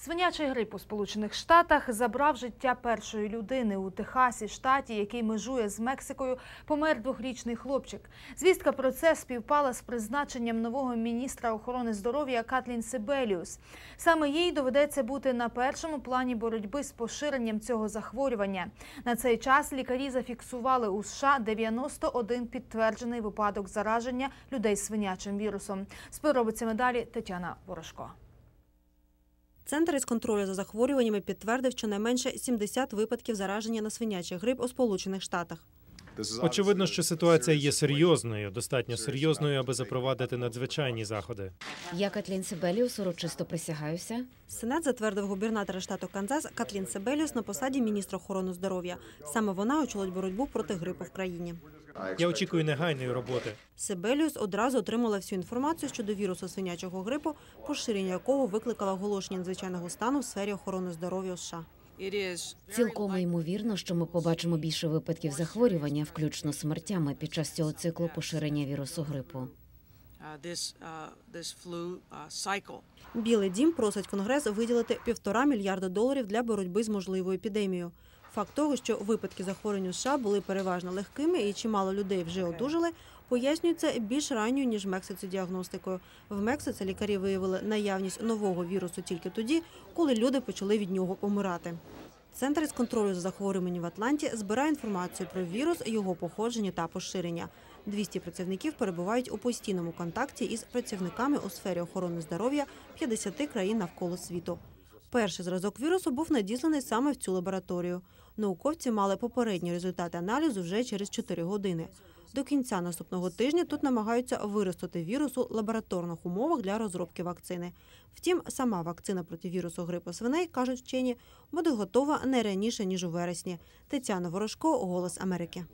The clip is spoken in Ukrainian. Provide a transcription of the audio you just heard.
Свинячий грип у Сполучених Штатах забрав життя першої людини у Техасі, штаті, який межує з Мексикою, помер двохрічний хлопчик. Звістка про це співпала з призначенням нового міністра охорони здоров'я Катлін Себеліус. Саме їй доведеться бути на першому плані боротьби з поширенням цього захворювання. На цей час лікарі зафіксували у США 91 підтверджений випадок зараження людей свинячим вірусом. З подробицями далі Тетяна Ворожко. Центр із контролю за захворюваннями підтвердив щонайменше 70 випадків зараження на свинячий грип у Сполучених Штатах. Очевидно, що ситуація є серйозною, достатньо серйозною, аби запровадити надзвичайні заходи. Я Катлін Сибеліус урочисто присягаюся. Сенат затвердив губернатора штату Канзас Катлін Себеліус на посаді міністра охорони здоров'я. Саме вона очолить боротьбу проти грипу в країні. Я очікую негайної роботи. Себеліус одразу отримала всю інформацію щодо вірусу свинячого грипу, поширення якого викликало оголошення надзвичайного стану в сфері охорони здоров'я США. Цілком ймовірно, що ми побачимо більше випадків захворювання, включно смертями, під час цього циклу поширення вірусу грипу. Білий дім просить Конгрес виділити півтора мільярда доларів для боротьби з можливою епідемією. Факт того, що випадки захворювань у США були переважно легкими і чимало людей вже одужали, пояснюється більш ранньою, ніж в Мексиці діагностикою. В Мексиці лікарі виявили наявність нового вірусу тільки тоді, коли люди почали від нього помирати. Центр із контролю за захворюванням в Атланті збирає інформацію про вірус, його походження та поширення. 200 працівників перебувають у постійному контакті із працівниками у сфері охорони здоров'я 50 країн навколо світу. Перший зразок вірусу був надісланий саме в цю лабораторію. Науковці мали попередні результати аналізу вже через 4 години. До кінця наступного тижня тут намагаються виростити вірус у лабораторних умовах для розробки вакцини. Втім, сама вакцина проти вірусу грипу свиней, кажуть вчені, буде готова не раніше ніж у вересні. Тетяна Ворожко, Голос Америки.